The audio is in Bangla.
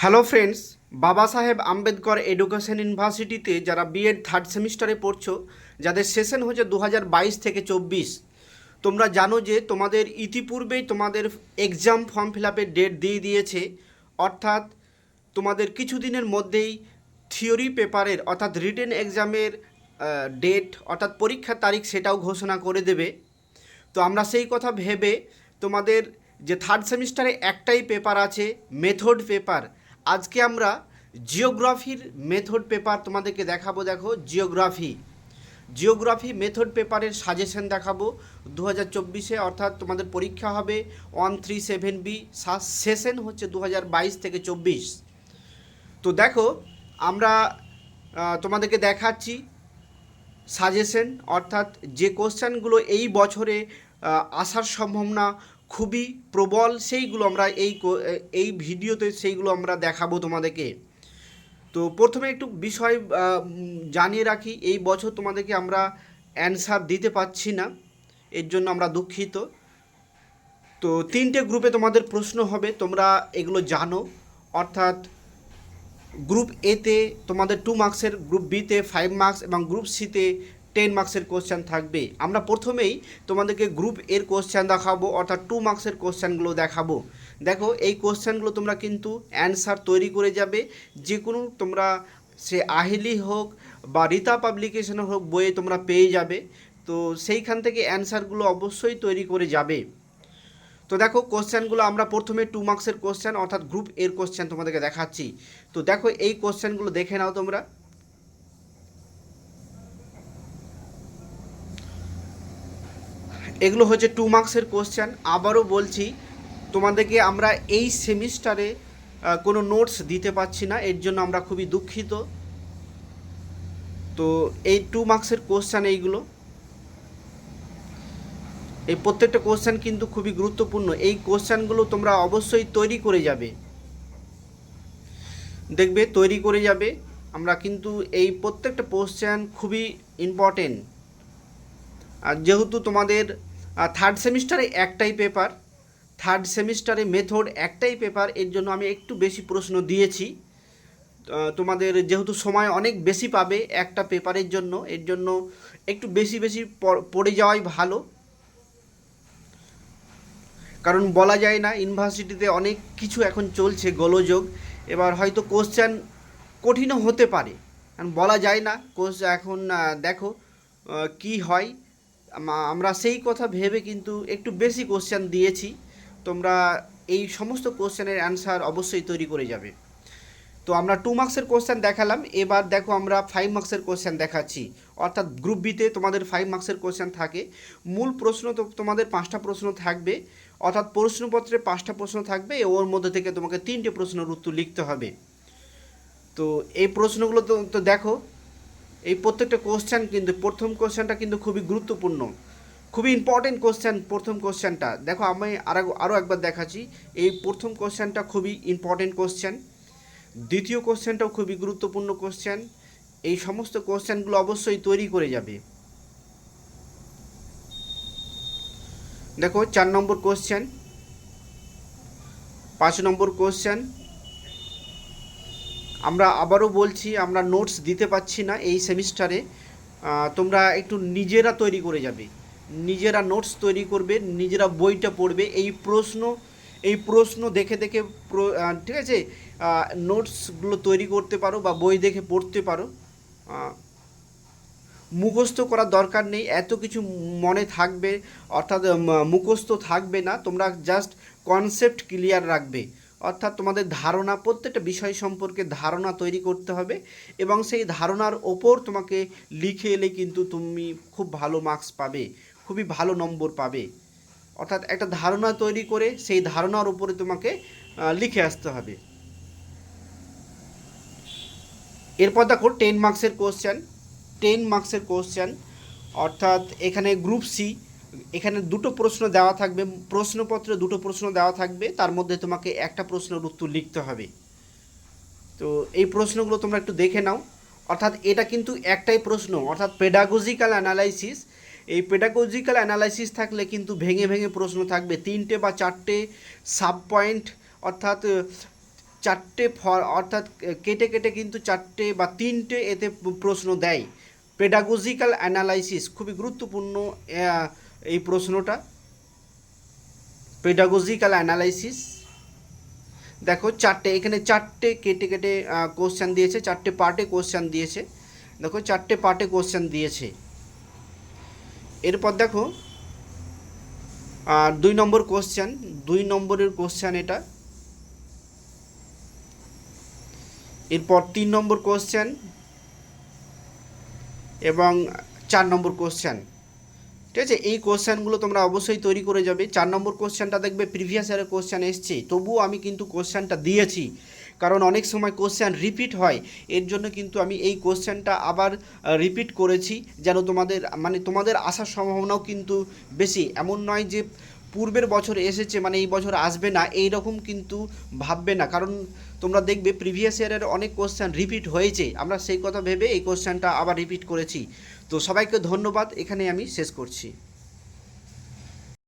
হ্যালো ফ্রেন্ডস, বাবা সাহেব আম্বেদকর এডুকেশন ইউনিভার্সিটিতে যারা বিএড থার্ড সেমিস্টারে পড়ছো, যাদের সেশন হচ্ছে দু থেকে চব্বিশ, তোমরা জানো যে তোমাদের ইতিপূর্বেই তোমাদের এক্সাম ফর্ম ফিল আপের ডেট দিয়ে দিয়েছে, অর্থাৎ তোমাদের কিছুদিনের মধ্যেই থিওরি পেপারের অর্থাৎ রিটেন এক্সামের ডেট অর্থাৎ পরীক্ষার তারিখ সেটাও ঘোষণা করে দেবে। তো আমরা সেই কথা ভেবে তোমাদের যে থার্ড সেমিস্টারে একটাই পেপার আছে মেথড পেপার আজকে আমরা জিওগ্রাফির মেথড পেপার তোমাদেরকে দেখাবো, দেখো, জিওগ্রাফি। জিওগ্রাফি মেথড পেপারের সাজেশন দেখাবো দু হাজার চব্বিশে, অর্থাৎ তোমাদের পরীক্ষা হবে one three seven B session হচ্ছে দু হাজার বাইশ থেকে চব্বিশ। তো দেখো, আমরা তোমাদেরকে দেখাচ্ছি সাজেশন অর্থাৎ যে কোশ্চেনগুলো এই বছরে আসার সম্ভাবনা খুবই প্রবল, সেইগুলো আমরা এই এই ভিডিওতে সেইগুলো আমরা দেখাবো তোমাদেরকে। তো প্রথমে একটু বিষয় জানিয়ে রাখি, এই বছর তোমাদেরকে আমরা অ্যান্সার দিতে পারছি না, এর জন্য আমরা দুঃখিত। তো তিনটে গ্রুপে তোমাদের প্রশ্ন হবে, তোমরা এগুলো জানো। অর্থাৎ গ্রুপ এতে তোমাদের টু মার্কসের গ্রুপ বিতে ফাইভ মার্কস এবং গ্রুপ সিতে টেন মার্কসের কোশ্চেন থাকবে। আমরা প্রথমেই তোমাদেরকে গ্রুপ এর কোশ্চেন দেখাবো, অর্থাৎ টু মার্কসের কোশ্চেনগুলো দেখাবো। দেখো, এই কোশ্চেনগুলো তোমরা কিন্তু অ্যান্সার তৈরি করে যাবে। যে কোনো তোমরা সে আহিলি হোক বা রীতা পাবলিকেশন হোক বইয়ে তোমরা পেয়ে যাবে। তো সেইখান থেকে অ্যান্সারগুলো অবশ্যই তৈরি করে যাবে। তো দেখো কোশ্চেনগুলো আমরা প্রথমে টু মার্কসের কোশ্চেন অর্থাৎ গ্রুপ এর কোশ্চেন তোমাদেরকে দেখাচ্ছি। তো দেখো, এই কোশ্চেনগুলো দেখে নাও তোমরা। এগুলো হচ্ছে টু মার্কসের কোশ্চেন আবারও বলছি, তোমাদেরকে আমরা এই সেমিস্টারে কোনো নোটস দিতে পারছি না, এর জন্য আমরা খুবই দুঃখিত। তো এই টু মার্কসের কোশ্চেন এইগুলো। এই প্রত্যেকটা কোশ্চেন কিন্তু খুবই গুরুত্বপূর্ণ। এই কোশ্চেনগুলো তোমরা অবশ্যই তৈরি করে যাবে। দেখবে, তৈরি করে যাবে। আমরা কিন্তু এই প্রত্যেকটা কোশ্চেন খুবই ইম্পর্টেন্ট আর যেহেতু তোমাদের থার্ড সেমিস্টারে একটাই পেপার থার্ড সেমিস্টারে মেথড একটাই পেপার এর জন্য আমি একটু বেশি প্রশ্ন দিয়েছি। তোমাদের যেহেতু সময় অনেক বেশি পাবে একটা পেপারের জন্য, এর জন্য একটু বেশি বেশি পড়ে যাওয়াই ভালো। কারণ বলা যায় না ইউনিভার্সিটিতে অনেক কিছু এখন চলছে গোলযোগ, এবার হয়তো কোশ্চেন কঠিনও হতে পারে। কারণ বলা যায় না কোর্স এখন দেখো কি হয়। আমরা সেই কথা ভেবে কিন্তু একটু বেশি কোশ্চেন দিয়েছি। তোমরা এই সমস্ত কোশ্চেনের অ্যান্সার অবশ্যই তৈরি করে যাবে। তো আমরা টু মার্কসের কোশ্চেন দেখালাম। এবার দেখো আমরা ফাইভ মার্কসের কোশ্চেন দেখাচ্ছি। অর্থাৎ গ্রুপ বিতে তোমাদের ফাইভ মার্কসের কোশ্চেন থাকে। মূল প্রশ্ন তো তোমাদের পাঁচটা প্রশ্ন থাকবে। অর্থাৎ প্রশ্নপত্রে পাঁচটা প্রশ্ন থাকবে। ওর মধ্যে থেকে তোমাকে তিনটে প্রশ্নের উত্তর লিখতে হবে। তো এই প্রশ্নগুলো তো দেখো এই প্রত্যেকটা কোশ্চেন কিন্তু, প্রথম কোশ্চেনটা কিন্তু খুবই গুরুত্বপূর্ণ। খুবই ইম্পর্টেন্ট কোশ্চেন প্রথম কোশ্চেনটা দেখো, আমি আর আরও একবার দেখাচ্ছি। এই প্রথম কোশ্চেনটা খুবই ইম্পর্টেন্ট কোশ্চেন দ্বিতীয় কোশ্চেনটাও খুবই গুরুত্বপূর্ণ কোশ্চেন এই সমস্ত কোশ্চেনগুলো অবশ্যই তৈরি করে যাবে। দেখো, চার নম্বর কোশ্চেন পাঁচ নম্বর কোশ্চেন আমরা আবারও বলছি, আমরা নোটস দিতে পাচ্ছি না এই সেমিস্টারে। তোমরা একটু নিজেরা তৈরি করে যাবে। নিজেরা নোটস তৈরি করবে, নিজেরা বইটা পড়বে। এই প্রশ্ন এই প্রশ্ন দেখে দেখে ঠিক আছে? নোটসগুলো তৈরি করতে পারো বা বই দেখে পড়তে পারো। মুখস্থ করার দরকার নেই। এত কিছু মনে থাকবে, অর্থাৎ মুখস্থ থাকবে না। তোমরা জাস্ট কনসেপ্ট ক্লিয়ার রাখবে। অর্থাৎ তোমাদের ধারণা, প্রত্যেকটা বিষয় সম্পর্কে ধারণা তৈরি করতে হবে এবং সেই ধারণার ওপর তোমাকে লিখে এলে কিন্তু তুমি খুব ভালো মার্কস পাবে, খুবই ভালো নম্বর পাবে। অর্থাৎ একটা ধারণা তৈরি করে সেই ধারণার উপরে তোমাকে লিখে আসতে হবে। এরপর দেখো টেন মার্কসের কোশ্চেন টেন মার্কসের কোশ্চেন অর্থাৎ এখানে গ্রুপ সি এখানে দুটো প্রশ্ন দেওয়া থাকবে, প্রশ্নপত্রে দুটো প্রশ্ন দেওয়া থাকবে, তার মধ্যে তোমাকে একটা প্রশ্নের উত্তর লিখতে হবে। তো এই প্রশ্নগুলো তোমরা একটু দেখে নাও। অর্থাৎ এটা কিন্তু একটাই প্রশ্ন, অর্থাৎ পেডাগোজিক্যাল অ্যানালাইসিস এই পেডাগোজিক্যাল অ্যানালাইসিস থাকলে কিন্তু ভেঙে ভেঙে প্রশ্ন থাকবে। তিনটে বা চারটে সাব পয়েন্ট অর্থাৎ চারটে ফর অর্থাৎ কেটে কেটে কিন্তু চারটে বা তিনটে এতে প্রশ্ন দেয়। পেডাগোজিক্যাল অ্যানালাইসিস খুবই গুরুত্বপূর্ণ এই প্রশ্নটা। পেডাগোজিক্যাল অ্যানালাইসিস দেখো চারটে, এখানে চারটে কেটে কেটে কোশ্চেন দিয়েছে, চারটে পার্টে কোশ্চেন দিয়েছে। দেখো চারটে পার্টে কোশ্চেন দিয়েছে। এরপর দেখো আর দুই নম্বর কোশ্চেন দুই নম্বরের কোশ্চেন এটা। এরপর তিন নম্বর কোশ্চেন এবং চার নম্বর কোশ্চেন ঠিক আছে? এই কোশ্চেনগুলো তোমরা অবশ্যই তৈরি করে যাবে। চার নম্বর কোশ্চেনটা দেখবে প্রিভিয়াস ইয়ারের কোশ্চেন এসছে। তবুও আমি কিন্তু কোশ্চেনটা দিয়েছি। কারণ অনেক সময় কোশ্চেন রিপিট হয়। এর জন্য কিন্তু আমি এই কোশ্চেনটা আবার রিপিট করেছি। যেন তোমাদের মানে তোমাদের আসার সম্ভাবনাও কিন্তু বেশি। এমন নয় যে পূর্বের বছর এসেছে মানে এই বছর আসবে না এই রকম কিন্তু ভাববে না। কারণ তোমরা দেখবে প্রিভিয়াস ইয়ারের অনেক কোশ্চেন রিপিট হয়েছে। আমরা সেই কথা ভেবে এই কোশ্চেনটা আবার রিপিট করেছি। তো সবাইকে ধন্যবাদ এখানে আমি শেষ করছি।